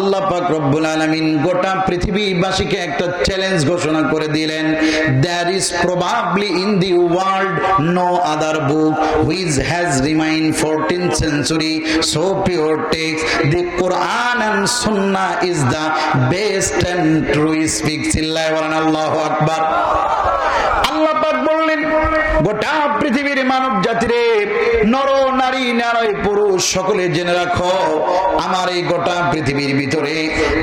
আল্লাহ পাক একটা চ্যালেঞ্জ ঘোষণা করে দিলেন there is probably in the world no other book which has remain 14th century so pure text. The Quran and Sunnah is the best and true speak. চিল্লায় গোটা পৃথিবীর মানব জাতিরে নর, নারী নারী পুরুষ, সকলে জেনে রাখো, আমার এই গোটা পৃথিবীর ভিতরে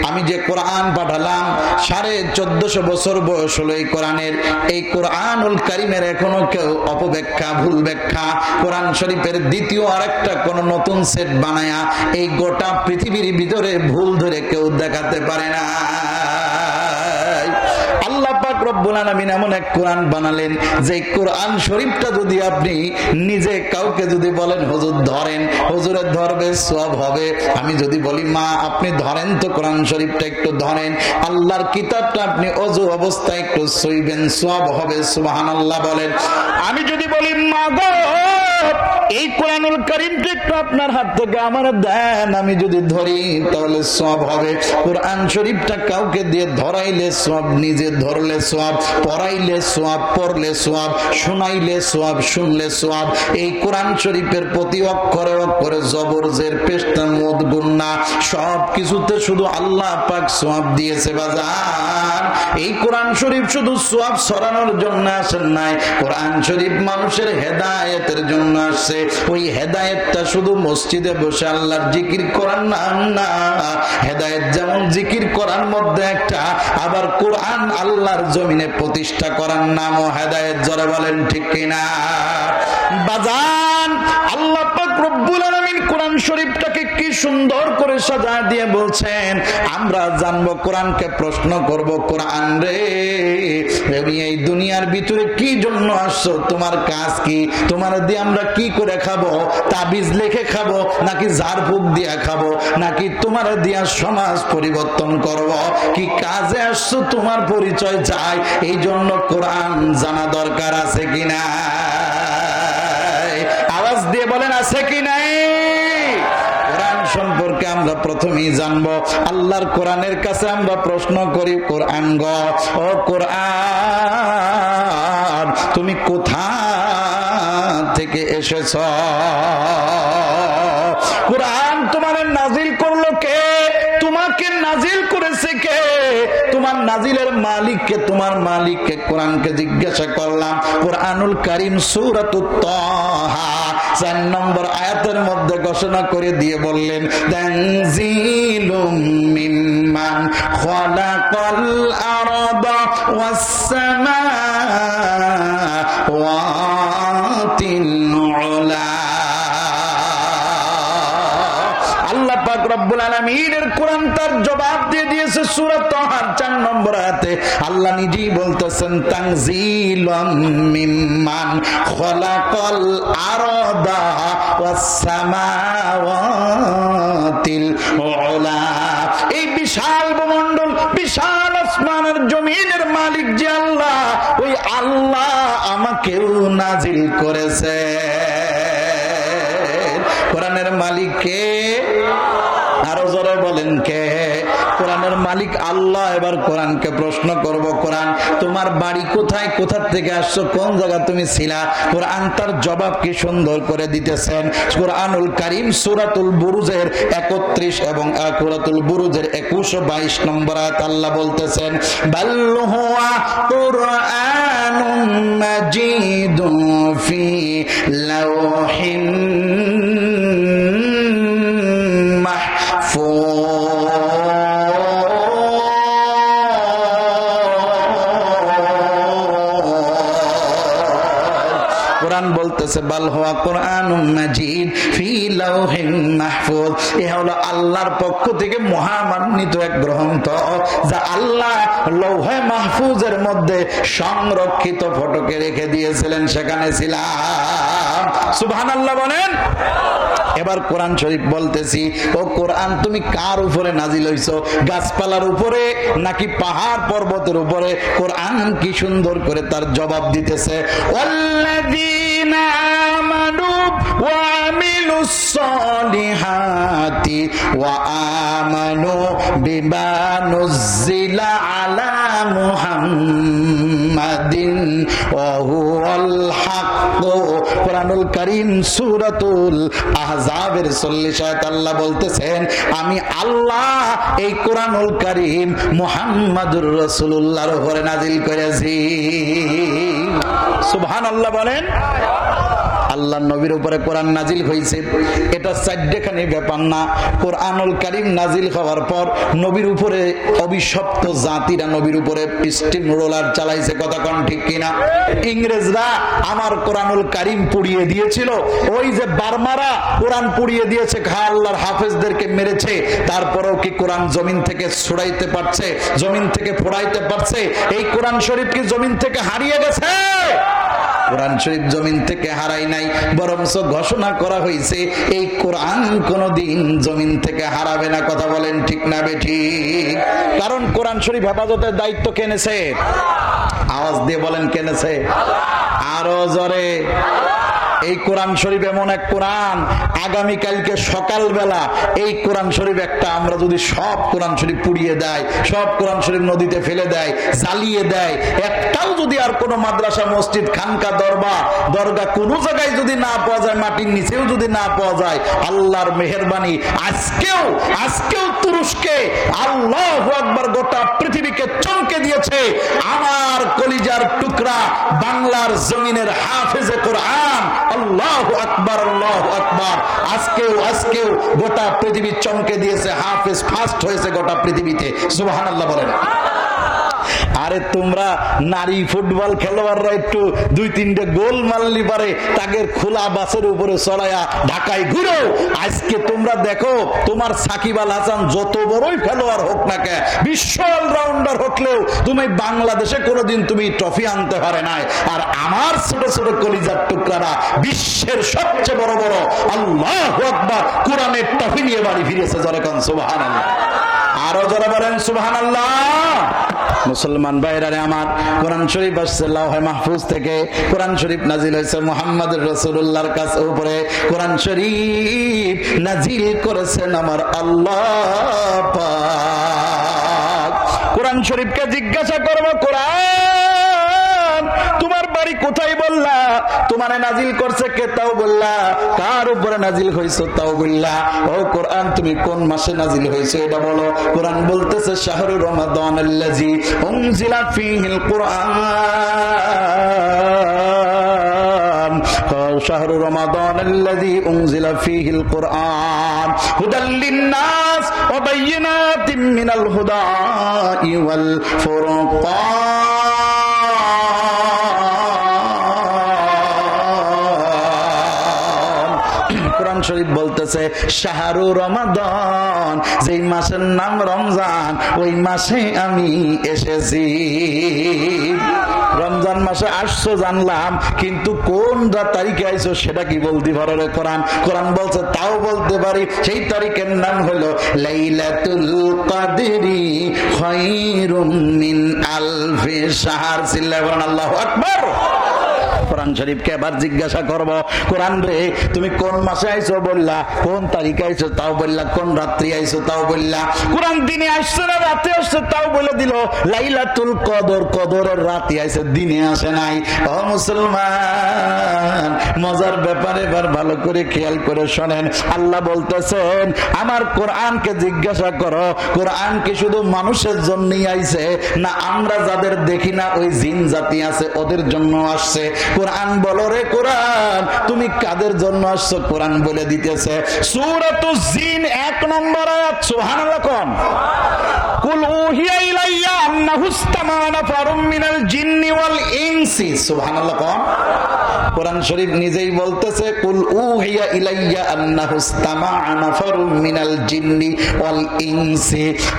আমি যে কোরআন পাঠালাম, সাড়ে চোদ্দশো বছর বয়স হলো এই কোরআনের। এই কোরআনুল কারিমের এখনও কেউ অপব্যাখ্যা, ভুল ব্যাখ্যা, কোরআন শরীফের দ্বিতীয় আরেকটা কোন নতুন সেট বানায়া এই গোটা পৃথিবীর ভিতরে ভুল ধরে কেউ দেখাতে পারে না। রব্বুল এমন এক কোরআন বানালেন, যে কোরআন শরীফটা যদি আপনি নিজে কাউকে যদি বলেন, হুজুর ধরেন হুজুরের ধরবে সব হবে। আমি যদি বলি, মা, আপনি ধরেন তো কোরআন শরীফটা একটু ধরেন, আল্লাহর কিতাবটা আপনি অজু অবস্থায় একটু সইবেন সব হবে, সুবহানাল্লাহ বলেন। আমি যদি বলি, মা গো এই কোরআনুল করিমটা একটু আপনার হাত থেকে আমার দেন, আমি যদি ধরি, তাহলে সব হবে। কোরআন শরীফটা কাউকে দিয়ে ধরাইলে সব নিজে ধরলে সব পড়াইলে সব পড়লে সব শোনাইলে সব শুনলে সব এই কোরআন শরীফের প্রতি অক্ষরে অক্ষরে জবর, জের পেশটা মদ, গুন্না সব কিছুতে শুধু আল্লাহ পাক সব দিয়েছে বাজার। এই কোরআন শরীফ শুধু সব সরানোর জন্য আসেন নাই, কোরআন শরীফ মানুষের হেদায়েতের জন্য আসছে। ওই হেদায়েতটা শুধু মসজিদে বসে আল্লাহর জিকির করার নাম না। হেদায়েত যেমন জিকির করার মধ্যে একটা, আবার কোরআন আল্লাহর জমিনে প্রতিষ্ঠা করার নামও হেদায়েত, জরে বলেন ঠিক কিনা? বাজান, আল্লাহ রব্বুল আলামিন কোরআন শরীফটাকে কি সুন্দর করে সাজা দিয়ে বলছেন, আমরা জানব, কোরআনকে প্রশ্ন করব, কোরআন রে। তুমি এই দুনিয়ার ভিতরে কি জন্য আসছো? তোমার কাজ কি? তোমার দিয়ে আমরা কি করে খাব? তাবিজ লেখে খাব, নাকি ঝাড় ফুক দিয়া খাব, নাকি তোমার দিয়া সমাজ পরিবর্তন করব? কি কাজে আসছো? তোমার পরিচয় চাই। এই জন্য কোরআন জানা দরকার আছে কিনা আওয়াজ দিয়ে বলেন, আছে কি নাই কোরআন সম্পর্কে আমরা প্রথমেই জানব? আল্লাহর কোরআনের কাছে আমরা প্রশ্ন করি, কোরআন গ? ও কোরআন, তুমি কোথা থেকে এসেছ কোরআন তোমার নাজিল করল কে তোমাকে নাজিল করেছে কে তোমার নাজিলের মালিককে, তোমার মালিককে কোরআনকে জিজ্ঞাসা করলাম, কোরআনুল করিম সুরাত চার নম্বর আয়াতের মধ্যে ঘোষণা করে দিয়ে বললেন মিম্মান সামাওয়াতিল রব্বুল কোরআন তার জবাব দিয়ে দিয়েছে সূরা তাহার 4 নম্বর আল্লাহ নিজেই বলতেছেন খালাকাল আরদা ওয়াস সামাওয়াতিল উলা। এই বিশাল ভূমণ্ডল, বিশাল আসমানের জমিনের মালিক যে আল্লাহ, ওই আল্লাহ আমাকেও নাজিল করেছে। কোরআনের মালিক কে আরও জোরে বলেন কে? কোরআনের মালিক আল্লাহ। এবার কোরআনকে প্রশ্ন করব, কোরআন, তোমার বাড়ি কোথায়? কোথা থেকে আসছো? কোন জায়গা তুমি ছিলা? কোরআন তার জবাব কি সুন্দর করে দিতেছেন? কোরআনুল কারিম সুরাতুল বুরুজের একত্রিশ এবং কুরাতুল বুরুজের একুশ বাইশ নম্বর আয়াত আল্লাহ বলতেছেন বাল্লুয়া কোরআনুম আল্লাহর পক্ষ থেকে মহামান্বিত এক গ্রন্থ, যা আল্লাহ লৌহে মাহফুজের মধ্যে সংরক্ষিত ফটোকে রেখে দিয়েছিলেন। সেখানে ছিলাম। সুবহানাল্লাহ বলেন। এবার কোরআন শরীফ বলতেছি, ও কোরআন, তুমি কার উপরে নাজিল হইছো? গাছপালার উপরে নাকি পাহাড় পর্বতের উপরে? কোরআন কি সুন্দর করে তার জবাব দিতেছে ওয়াল্লাযীনা الصالحات وآمنوا بما نزل على محمد وهو الحق কোরআনুল করিম সূরাতুল আহজাবের 40 আয়াত আল্লাহ বলতেছেন আমি আল্লাহ এই কোরআনুল করিম মুহাম্মাদুর রাসূলুল্লাহর উপরে নাজিল করেছি সুবহানাল্লাহ বলেন আল্লাহ নবীর উপরে কোরআন নাজিল হয়েছে এটা চারটেখানি ব্যাপার না। কোরআনুল কারিম নাজিল হওয়ার পর নবীর উপরে অভিশপ্ত জাতিরা নবীর উপরে স্টিম রোলার চালাইছে। কথা কন ঠিক কিনা? ইংরেজরা আমার কোরআনুল কারিম পুড়িয়ে দিয়েছিল। ওই যে বার্মারা কোরআন পুড়িয়ে দিয়েছে, খা আল্লাহর হাফেজদেরকে মেরেছে। তারপরেও কি কোরআন জমিন থেকে ছড়াইতে পারছে, জমিন থেকে ফোড়াইতে পারছে? এই কোরআন শরীফ কি জমিন থেকে হারিয়ে গেছে? কোরআন শরীফ জমিন থেকে হারাই নাই, বরঞ্চ ঘোষণা করা হয়েছে এই কোরআন কোনদিন জমিন থেকে হারাবে না, কথা বলেন ঠিক না বেঠি? কারণ কোরআন শরীফ হেফাজতের দায়িত্ব কেনেছে আওয়াজ দিয়ে বলেন কেনেছে আরও জরে। এই কোরআন শরীফ এমন এক কোরআন, আগামীকালকে সকালবেলা এই কোরআন শরীফ একটা, আমরা যদি সব কোরআন শরীফ পুড়িয়ে দেয়, সব কোরআন শরীফ নদীতে ফেলে দেয়, জ্বালিয়ে দেয়, একটাও যদি আর কোনো মাদ্রাসা, মসজিদ, খানকা দরবা দরগা কোনো জায়গায় যদি না পাওয়া যায়, মাটির নিচেও যদি না পাওয়া যায়, আল্লাহর মেহরবানি আজকেও আজকেও তুরস্কে আল্লাহ আকবার গোটা পৃথিবীকে চমকে দিয়েছে। আমার কলিজার টুকরা বাংলার জমিনের হাফেজে কোরআন। আল্লাহ আকবার আল্লাহ আকবার। আজকেও আজকেও গোটা পৃথিবী চমকে দিয়েছে, হাফেজ ফার্স্ট হয়েছে গোটা পৃথিবীতে। সুবাহ আল্লাহ বলেন। আরে তোমরা নারী ফুটবল খেলোয়াড়রা একটু দুই তিনটে গোল মারলি পারে তাদের খোলা বাসের উপরে চড়াইয়া ঢাকায় ঘুরো। আজকে তোমরা দেখো, তোমার সাকিব আল হাসান যত বড়ই খেলোয়াড় হোক না কে বিশ্ব অলরাউন্ডার হকলেও তুমি বাংলাদেশে কোনোদিন তুমি ট্রফি আনতে পারে নাই। আর আমার ছোট ছোট কলিজার টুকরারা বিশ্বের সবচেয়ে বড় বড়, আল্লাহ আকবার, কোরআনের ট্রফি নিয়ে বাড়ি ফিরেছে জনগণ সুবাহান আরও যারা বলেন সুহান মুসলমান ভাইরারে আমার, কোরআন শরীফ আসছে মাহফুজ থেকে। কোরআন শরীফ নাজিল হয়েছে মোহাম্মদ রসুল্লাহর কাছে উপরে। কোরআন শরীফ নাজিল করেছেন আমার আল্লাহ কোরআন শরীফকে জিজ্ঞাসা করব, কোরআন কোথায় বললা? তোমার নাজিল করছে কে তাও বললা? কার উপরে নাজিল হয়েছে তাও বললা? ও কোরআন, তুমি কোন মাসে নাজিল হয়েছে এটা বলো। কোরআন বলতেছে, শাহরু রমাদন আল্লাজি উনজিলা ফিহিল কোরআন। হ্যাঁ, শাহরু রমাদন ফিহিল কোরআন। হুদাল্লিন নাস ওয়া বাইয়িনাতিন মিনাল বলতেছে শাহরু রমাদন, যেই মাসের নাম রমজান, ওই মাসে আমি এসেছি। রমজান মাসে আসছো জানলাম, কিন্তু কোন তারিখে আইছো সেটা কি বলতে পারো রে কোরআন? কোরআন বলছে, তাও বলতে পারি। সেই তারিখের নাম হলো, লাইলাতুল কাদরি খায়রুম মিন আলফি শাহর। বলেন, আল্লাহু আকবার। কোরআন শরীফকে এবার জিজ্ঞাসা করব, কোরআন রে, তুমি কোন মাসে আইছো বললা? কোন তারিখে আইছো তাও বললা? কোন রাত্রি আইছো তাও বললা? কোরআন দিনে আসছে না, রাতে আসছে তাও বলে দিল, লাইলাতুল কদর, কদরের রাতে আইছে, দিনে আসে নাই। ও মুসলমান, মজার ব্যাপারে, এবার ভালো করে খেয়াল করে শোনেন। আল্লাহ বলতেছেন, আমার কোরআনকে জিজ্ঞাসা করো, কোরআন কি শুধু মানুষের জন্যই আইছে? না, আমরা যাদের দেখি না, ওই জিন জাতি আছে, ওদের জন্য আসছে। কোরআন বলো রে কোরআন। তুমি কাদের জন্য আসছো? কোরআন বলে দিতেছে। সুরত জিন এক নম্বর আয়াত কোন। কুল উহিয়া ইলাইয়া কোরআন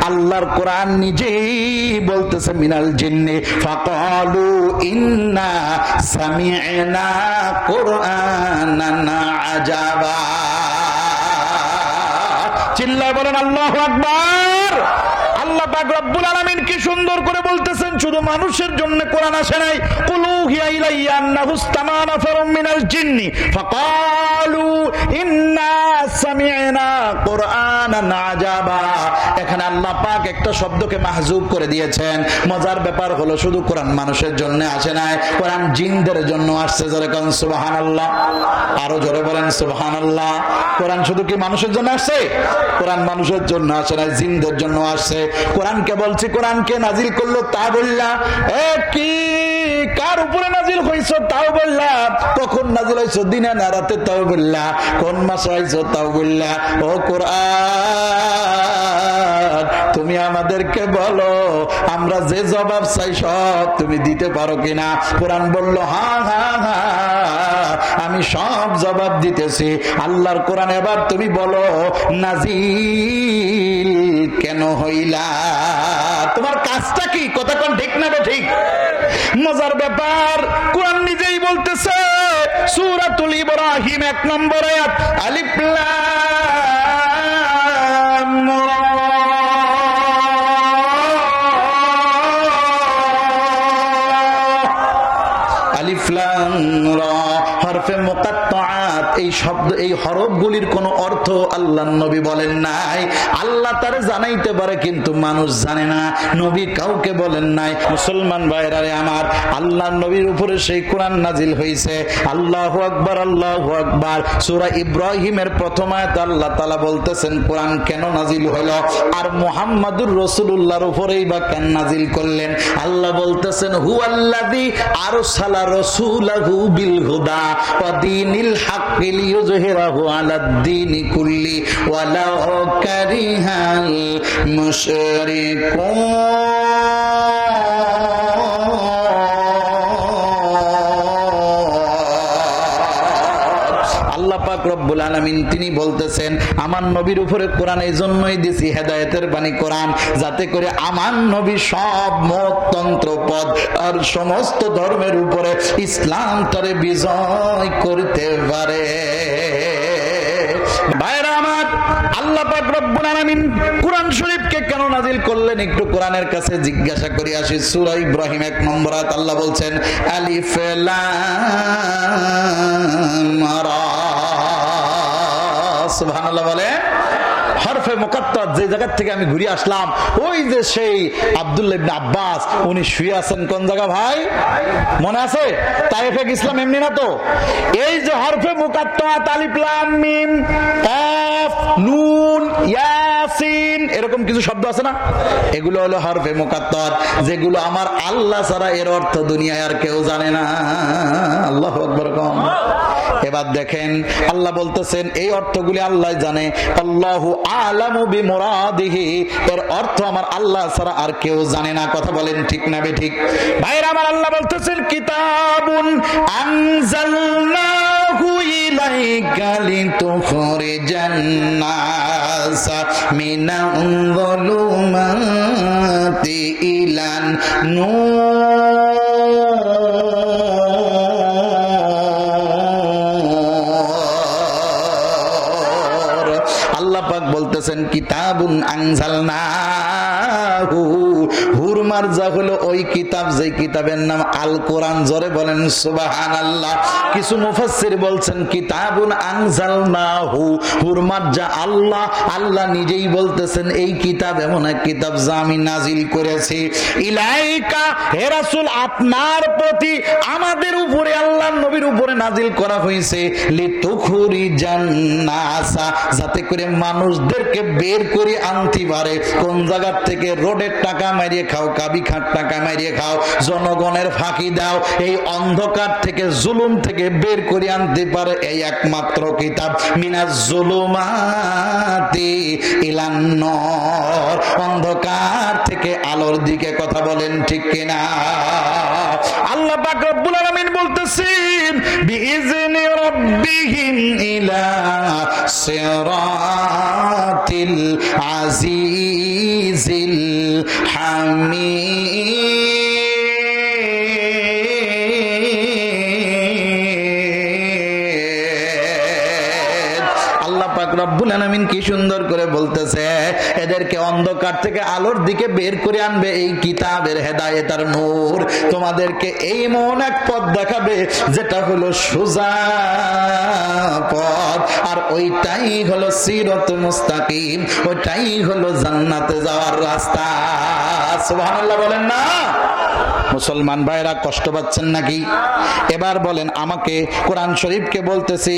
আল্লাহর কোরআন নিজেই বলতেছে মিনাল জিন্নি। ফাকালু ইন্না চিল্লায় বলেন আল্লাহু আকবার। আলামিন কি সুন্দর করে বলতেছেন, শুধু মানুষের জন্য কোরআন আসে নাই। কুলু ইলাইয়া আন্নাহু ইস্তামানা নাফারুম মিনাল জিন্নি। ফাকাল আজাবা এখানে আল্লাহ পাক একটা শব্দকে মাহজুব করে দিয়েছেন। মজার ব্যাপার হলো শুধু কোরআন মানুষের জন্য আসে নাই, কোরআন জিনদের জন্য আসছে জোরে কোন, সুবহানাল্লাহ। আরও জোরে বলেন, সুবহানাল্লাহ। কোরআন শুধু কি মানুষের জন্য আসছে? কোরআন মানুষের জন্য আসে নাই, জিনদের জন্য আসছে। কোরআনকে বলছি, কোরআনকে নাজিল করল তা বললা কি? কার উপরে নাজিল হইছো তাও বললা, কখন নাজিল হইছো দিনে না রাতে তাও বললা কোন মাসে হইছো তাও বললা ও কোরআন, তুমি আমাদেরকে বলো, আমরা যে জবাব চাই সব তুমি দিতে পারো কিনা? কোরআন বলল, হা হা হা, আমি সব জবাব দিতেছি। আল্লাহর কোরআন এবার তুমি বলো, নাজিল কেন হইলা? তোমার কাজটা কি? কথা কোন ঠিক না ঠিক? মজার ব্যাপার, কোরআন নিজেই বলতেছে, সূরাতুল ইব্রাহিম এক নম্বর আয়াত, আলিফ লাম রা। আলিফ লাম রা, হরফে মুকাত্তাআত, এই শব্দ, এই হরফ গুলির কোনো অর্থ আল্লাহ নবী বলেন নাই তার জানাইতে পারে, কিন্তু মানুষ জানে না। নবী কাউকে বলেন নাই, মুসলমান ভাইরারে আমার, আল্লাহর নবীর উপরে সেই কোরআন নাজিল হয়েছে আল্লাহু আকবার আল্লাহু আকবার। সূরা ইব্রাহিমের প্রথম আয়াত আল্লাহ তাআলা বলতেছেন, কোরআন কেন নাজিল হলো আর মুহাম্মাদুর রাসূলুল্লাহর উপরেই বা কেন নাজিল করলেন? আল্লাহ বলতেছেন, হুয়াল্লাযী আরসালা রাসূলাহু বিল হুদা ওয়া দীনিল হাক্কি লিইয়ুযহিরাহু আলাদ দীনি কুল্লি ওয়ালাউ কারিহাল তিনি বলতেছেন, আমার নবীর উপরে কোরআন এই জন্যই দিছি হেদায়েতের বাণী কোরআন, যাতে করে আমার নবী সব মত তন্ত্র পদ আর সমস্ত ধর্মের উপরে ইসলাম তারে বিজয় করতে পারে। নাজিল একটু কোরআনের কাছে জিজ্ঞাসা করি আসি। সূরা ইব্রাহিম এক নম্বর আল্লাহ বলছেন, আলিফ বলে হরফে যে থেকে আমি ঘুরে আসলাম, ওই যে সেই কোন জায়গা ভাই? মনে আছে? তাইফে এমনি না তো? এই যে হরফে এরকম কিছু শব্দ আছে না? এগুলো হলো হরফে মুকাত্তার, যেগুলো আমার আল্লাহ ছাড়া এর অর্থ দুনিয়ায় আর কেউ জানে না। আল্লাহ আকবার কম। এবার দেখেন, আল্লাহ বলতেছেন, এই অর্থগুলি আল্লাহ জানে। আল্লাহু এর অর্থ আমার আল্লাহ ছাড়া আর কেউ জানে না। কথা বলেন ঠিক না বে ঠিক? ভাইরা, আমার আল্লাহ বলতেছেন, কিতাবুন আনজালনাহু নাস মিনাল যুলুমাতি ইলান নূর। আল্লাহ পাক বলতেছেন কিতাবুন হুরমার যা হলো ওই কিতাব যে কিতাবের নাম আল কোরআন জোরে বলেন, সুবহানাল্লাহ। কিছু মুফাসসির বলছেন, কিতাবুন হুরমার যা আল্লাহ আল্লাহ নিজেই বলতেছেন, এই কিতাব এমন এক কিতাব যা আমি নাজিল করেছি। ইলাইকা, হে রাসূল, আপনার প্রতি আমাদের উপরে, আল্লাহর নবীর উপরে নাজিল করা হয়েছে লিতুখরি জান্নাসা যাতে করে মানুষদেরকে বের করে আনতে পারে। কোন জায়গার থেকে রোডের টাকা মারিয়ে খাও কাবি খাট টাকা মারিয়ে খাও, জনগণের ফাঁকি দাও, এই অন্ধকার থেকে, জুলুম থেকে বের করে আনতে পারে এই একমাত্র কিতাব। মিনাজ জুলুমাতি ইলান্নর অন্ধকার থেকে আলোর দিকে কথা বলেন ঠিক কিনা? আল্লাহ পাক রব্বুল আলামিন বলতেছেন বিইজনি রাব্বিহিম ইলা সিরাতিল করে বলতেছে এদেরকে অন্ধকার থেকে আলোর দিকে বের করে আনবে এই কিতাবের হেদায়তার নূর। তোমাদেরকে এই মন এক পথ দেখাবে, যেটা হলো সোজা পথ। আর ওইটাই হলো সিরত মুস্তাকিম, ওইটাই হলো জান্নাতে যাওয়ার রাস্তা। সুবহানাল্লাহ বলেন না? মুসলমান ভাইরা কষ্ট পাচ্ছেন নাকি? এবার বলেন, আমাকে কোরআন শরীফকে বলতেছি,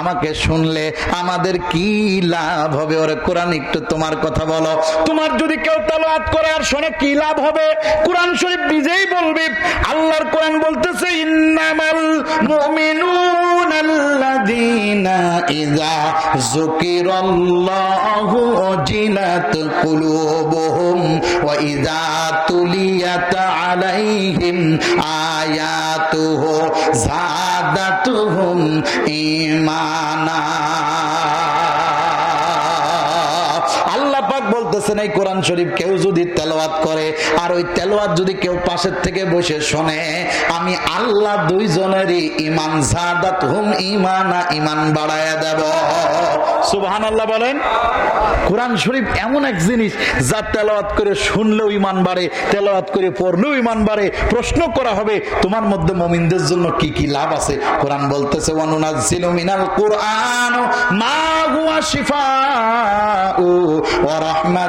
আমাকে শুনলে আমাদের কি লাভ হবে? ওরে কোরআন, একটু তোমার কথা বলো। তোমার যদি কেউ তালাত করে আর শোনে কি লাভ হবে? কোরআন শরীফ নিজেই বলবে, আল্লাহর কোরআন বলতেছে, ইন্নামাল মুমিনুন ইযা যুকিরাল্লাহু কুলুবহুম কুলুবুহুম ওয়া ইযা তুলিয়াত আলাইহিম আয়াতুহু জাদাতুহুম ঈমানা আল্লাহ বলতেছেন এই কোরআন শরীফ, কেউ যদি তেলাওয়াত করে, আর ওই তেলাওয়াত যদি কেউ পাশের থেকে বসে শোনে, আমি আল্লাহ দুইজনেরই ইমান জাদাত হুম ইমানা ইমান বাড়ায়া দেব। সুবহানাল্লাহ বলেন, কোরআন শরীফ এমন এক জিনিস, যা তেলাওয়াত করে শুনলেও ইমান বাড়ে, তেলাওয়াত করে পড়লেও ইমান বাড়ে, প্রশ্ন করা হবে, তোমার মধ্যে মমিনদের জন্য কি কি লাভ আছে? কোরআন বলতেছে, ওয়ানুনাজ্জিলু মিনাল কুরআন, মা হুয়া রাহমাতুল লিল মুমিনিন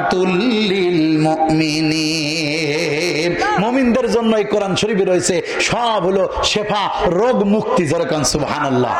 মুমিনদের জন্য এই কোরআন শরীফে রয়েছে সব হলো শেফা রোগ মুক্তি যেরকম সুবহানাল্লাহ।